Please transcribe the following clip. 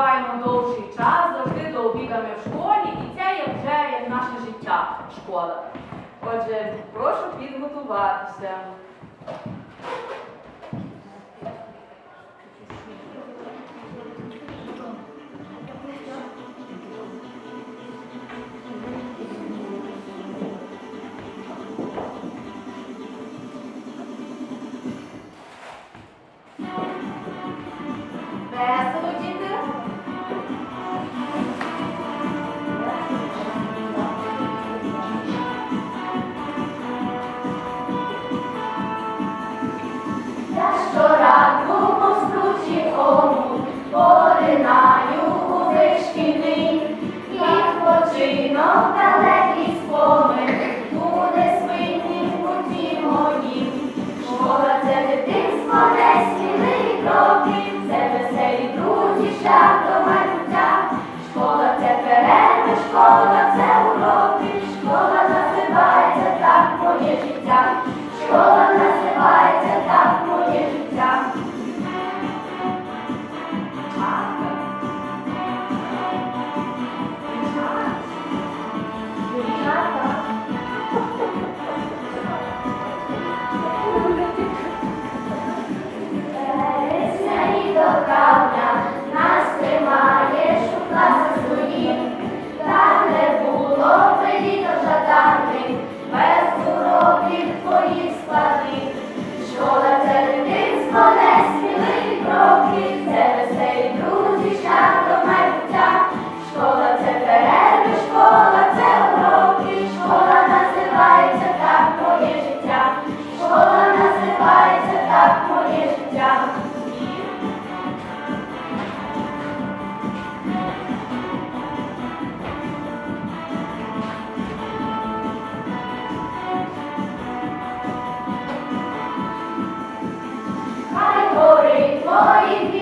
перебуваємо довший час, завжди до обіда в школі, і це є вже як наше життя школа. Отже, прошу підготуватися. Best. Школа це уроки, школа називається так моє життя. Школа Lord,